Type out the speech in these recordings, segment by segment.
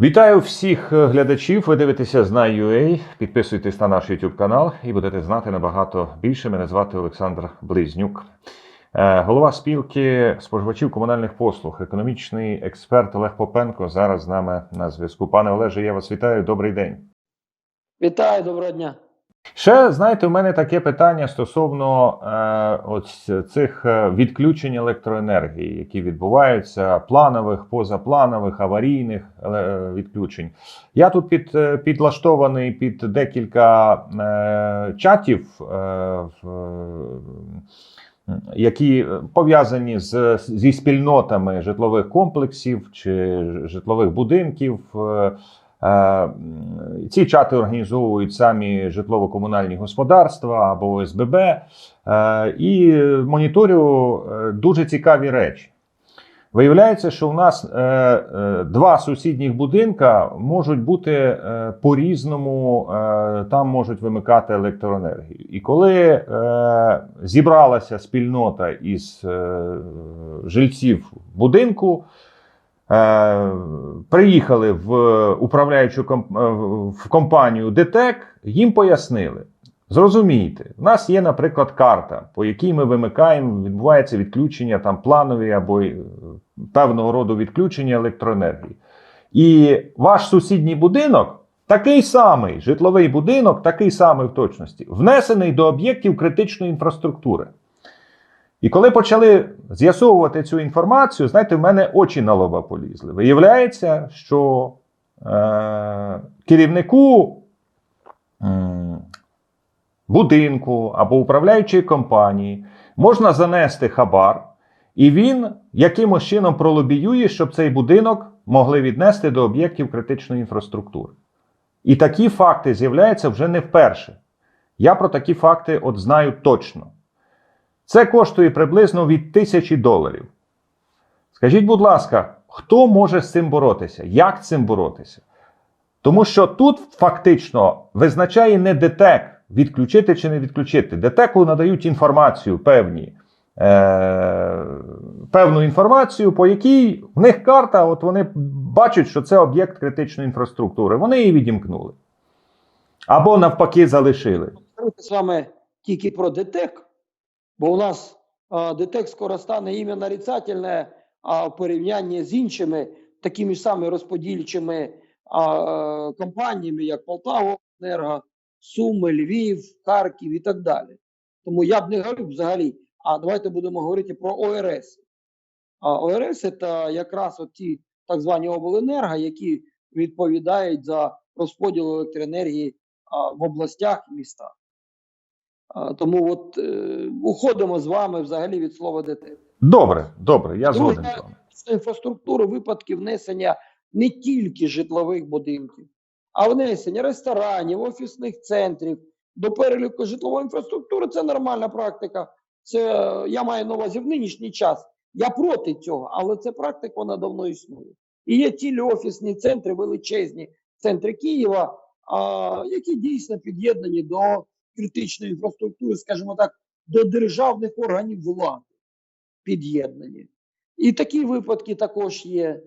Вітаю всіх е, глядачів. Ви дивитеся Знай.ua. Підписуйтесь на наш YouTube канал і будете знати набагато більше. Мене звати Олександр Близнюк. Е, Голова спілки споживачів комунальних послуг, економічний експерт Олег Попенко зараз з нами на зв'язку. Пане Олеже, я вас вітаю. Добрий день. Вітаю, доброго дня. Ще знаєте, у мене таке питання стосовно е, ось цих е, відключень електроенергії, які відбуваються, планових, позапланових, аварійних е, відключень. Я тут під, е, підлаштований під декілька е, чатів, е, в, е, які пов'язані з, зі спільнотами житлових комплексів чи житлових будинків. Е, Ці чати організовують самі житлово-комунальні господарства або ОСББ, е, і моніторю е, дуже цікаві речі. Виявляється, що у нас два сусідніх будинка можуть бути по-різному, е, там можуть вимикати електроенергію. І коли зібралася спільнота із жильців будинку, приїхали в управляючу е, в компанію ДТЕК, їм пояснили. Зрозумійте, в нас є, наприклад, карта, по якій ми вимикаємо, відбувається відключення там планові або е, певного роду відключення електроенергії. І ваш сусідній будинок такий самий житловий будинок, такий самий в точності, внесений до об'єктів критичної інфраструктури. І коли почали з'ясовувати цю інформацію, знаєте, в мене очі на лоба полізли. Виявляється, що е, керівнику м, будинку або управляючої компанії можна занести хабар, і він якимось чином пролобіює, щоб цей будинок могли віднести до об'єктів критичної інфраструктури. І такі факти з'являються вже не вперше. Я про такі факти от знаю точно. Це коштує приблизно від тисячі доларів. Скажіть, будь ласка, хто може з цим боротися? Як цим боротися? Тому що тут фактично визначає не ДТЕК, відключити чи не відключити. ДТЕКу надають інформацію певні, е, певну інформацію, по якій в них карта, от вони бачать, що це об'єкт критичної інфраструктури. Вони її відімкнули. Або навпаки залишили. З вами тільки про ДТЕК, бо у нас а, ДТЕК скоро стане ім'я нарицательне а, в порівнянні з іншими такими ж самими розподільчими а, компаніями, як Полтава, Енерго, Суми, Львів, Харків і так далі. Тому я б не говорив взагалі. А давайте будемо говорити про ОРС. А ОРС це якраз ті так звані обленерго, які відповідають за розподіл електроенергії в областях і містах. Тому от е, уходимо з вами взагалі від слова ДТЕК. Добре, добре, я згоден з вами. Це інфраструктури випадків внесення не тільки житлових будинків, а внесення ресторанів, офісних центрів до переліку житлової інфраструктури це нормальна практика. Це е, я маю на увазі в нинішній час. Я проти цього, але це практика вона давно існує. І є цілі офісні центри, величезні центри Києва, а, які дійсно під'єднані до критичної інфраструктури, скажімо так, до державних органів влади під'єднані. І такі випадки також є.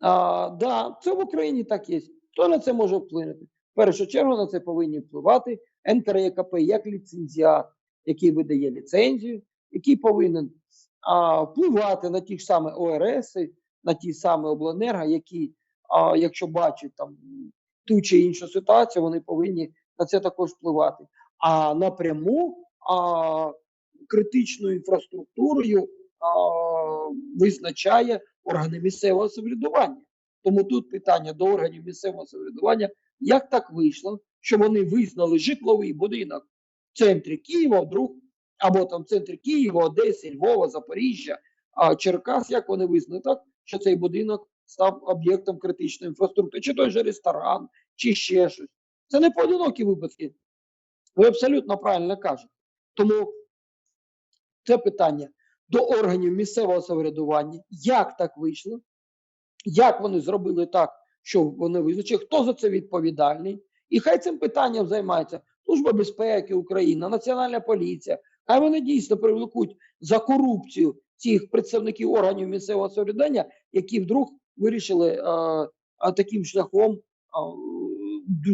А, да, це в Україні так є. Хто на це може вплинути? В першу чергу на це повинні впливати НКРЕКП як ліцензіат, який видає ліцензію, який повинен а, впливати на ті ж самі ОРС, на ті самі обленерго, які, а, якщо бачать там ту чи іншу ситуацію, вони повинні на це також впливати. А напряму а, критичною інфраструктурою а, визначає органи місцевого самоврядування. Тому тут питання до органів місцевого самоврядування, як так вийшло, що вони визнали житловий будинок в центрі Києва, вдруг, або там в центрі Києва, Одеси, Львова, Запоріжжя, а Черкас, як вони визнали так, що цей будинок став об'єктом критичної інфраструктури, чи той же ресторан, чи ще щось. Це не поодинокі випадки. Ви абсолютно правильно кажете. Тому це питання до органів місцевого самоврядування, як так вийшло, як вони зробили так, що вони визначили, хто за це відповідальний, і хай цим питанням займається Служба безпеки України, Національна поліція. Хай вони дійсно привлекуть за корупцію цих представників органів місцевого самоврядування, які вдруг вирішили е, а, таким шляхом а,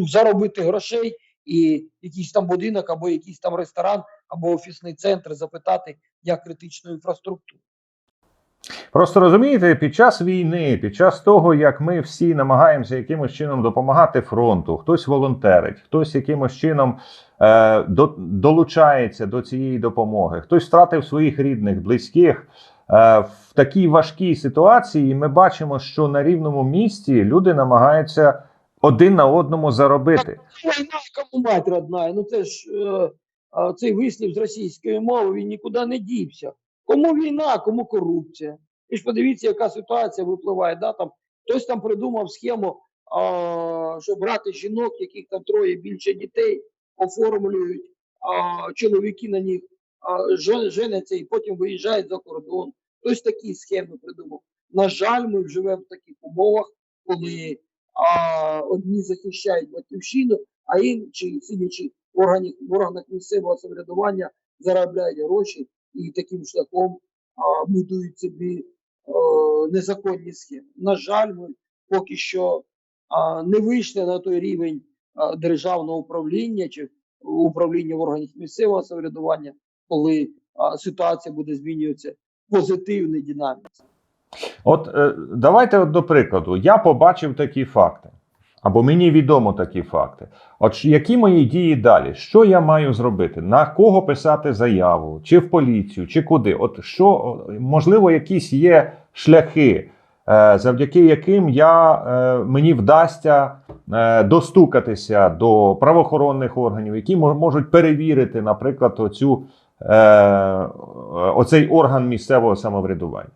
заробити грошей і якийсь там будинок, або якийсь там ресторан, або офісний центр запитати як критичну інфраструктуру. Просто розумієте, під час війни, під час того, як ми всі намагаємося якимось чином допомагати фронту, хтось волонтерить, хтось якимось чином е, до, долучається до цієї допомоги, хтось втратив своїх рідних, близьких. Е, в такій важкій ситуації ми бачимо, що на рівному місці люди намагаються один на одному заробити. Війна, кому мать родна. Ну це ж е, цей вислів з російської мови він нікуди не дівся. Кому війна, кому корупція. І ж подивіться, яка ситуація випливає. Да? Там, хтось там придумав схему, а, що брати жінок, яких там троє більше дітей, оформлюють, а, чоловіки на них а, женяться і потім виїжджають за кордон. Хтось такі схеми придумав. На жаль, ми живемо в таких умовах, коли а, одні захищають батьківщину, а інші, сидячи в органах, в органах місцевого самоврядування, заробляють гроші і таким шляхом а, будують собі е, незаконні схеми. На жаль, ми поки що а, не вийшли на той рівень а, державного управління чи управління в органах місцевого самоврядування, коли а, ситуація буде змінюватися позитивній динаміці. От е, давайте до прикладу, я побачив такі факти, або мені відомо такі факти. От які мої дії далі? Що я маю зробити? На кого писати заяву? Чи в поліцію, чи куди? От що можливо, якісь є шляхи, е, завдяки яким я, е, мені вдасться достукатися до правоохоронних органів, які можуть перевірити, наприклад, оцю, оцей орган місцевого самоврядування.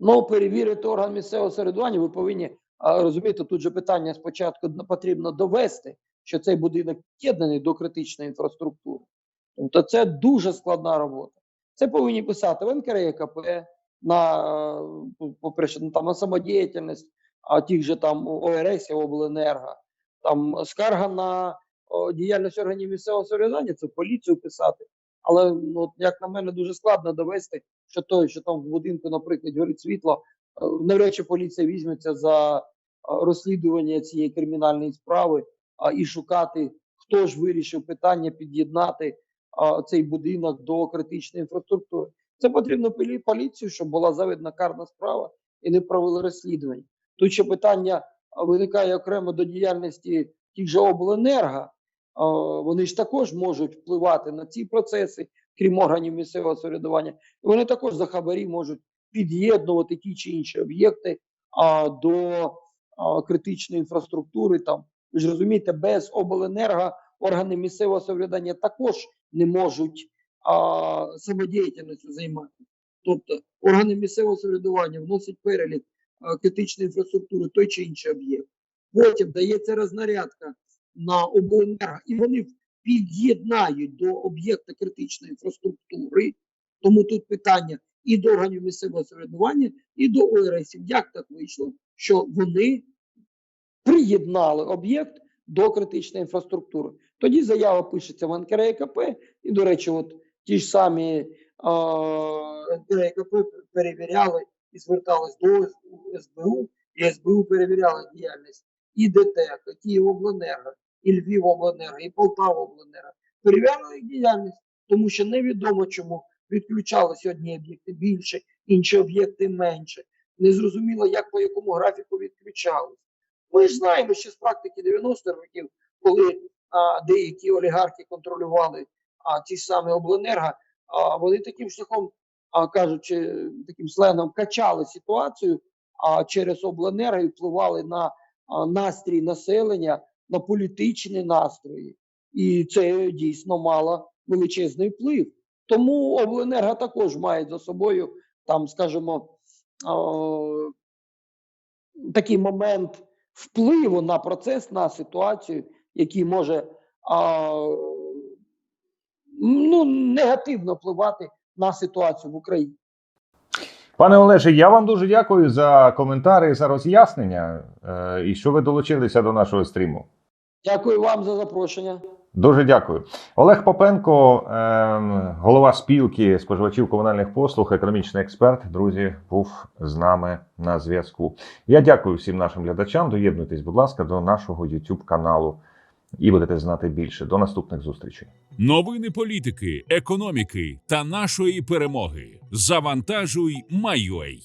Ну, перевірити орган місцевого самоврядування, ви повинні а, розумієте, тут же питання спочатку потрібно довести, що цей будинок під'єднаний до критичної інфраструктури. Тобто це дуже складна робота. Це повинні писати в НКРЕКП, на, е, ну, там, на самодіяльність, а тих же там ОРС, обленерго, там скарга на о, діяльність органів місцевого самоврядування, це поліцію писати. Але, ну, як на мене, дуже складно довести, що той, що там в будинку, наприклад, горить світло, е, навряд чи поліція візьметься за е, розслідування цієї кримінальної справи а, і шукати, хто ж вирішив питання під'єднати цей будинок до критичної інфраструктури. Це потрібно полі- поліцію, щоб була заведена карна справа і не провели розслідування. Тут ще питання виникає окремо до діяльності тих же обленерго. Вони ж також можуть впливати на ці процеси, крім органів місцевого самоврядування. Вони також за хабарі можуть під'єднувати ті чи інші об'єкти до критичної інфраструктури. Там ви ж розумієте, без обленерго органи місцевого самоврядування також не можуть самодіяльністю займатися. Тобто органи місцевого самоврядування вносять перелік критичної інфраструктури той чи інший об'єкт. Потім дається рознарядка на обленерго, і вони під'єднають до об'єкта критичної інфраструктури. Тому тут питання і до органів місцевого самоврядування, і до ОРСів. Як так вийшло, що вони приєднали об'єкт до критичної інфраструктури? Тоді заява пишеться в НКРЕКП, і, до речі, от ті ж самі НКРЕКП перевіряли і звертались до СБУ, і СБУ перевіряли діяльність і ДТЕК, і Київобленерго, і Львівобленерго, і Полтавобленерго. Перевіряли їх діяльність, тому що невідомо чому відключалися одні об'єкти більше, інші об'єкти менше. Незрозуміло, як по якому графіку відключались. Ми ж знаємо ще з практики 90-х років, коли а, деякі олігархи контролювали а, ті самі обленерго, а, вони таким шляхом, а, кажучи, таким сленом, качали ситуацію а, через обленерго і впливали на а, настрій населення, на політичні настрої. І це дійсно мало величезний вплив. Тому обленерго також має за собою, там, скажімо, о, такий момент впливу на процес, на ситуацію, який може а, ну, негативно впливати на ситуацію в Україні. Пане Олеже, я вам дуже дякую за коментарі, за роз'яснення е, і що ви долучилися до нашого стріму. Дякую вам за запрошення. Дуже дякую. Олег Попенко, е, голова спілки споживачів комунальних послуг, економічний експерт. Друзі, був з нами на зв'язку. Я дякую всім нашим глядачам. Доєднуйтесь, будь ласка, до нашого YouTube каналу і будете знати більше. До наступних зустрічей. Новини політики, економіки та нашої перемоги. Завантажуй, майой.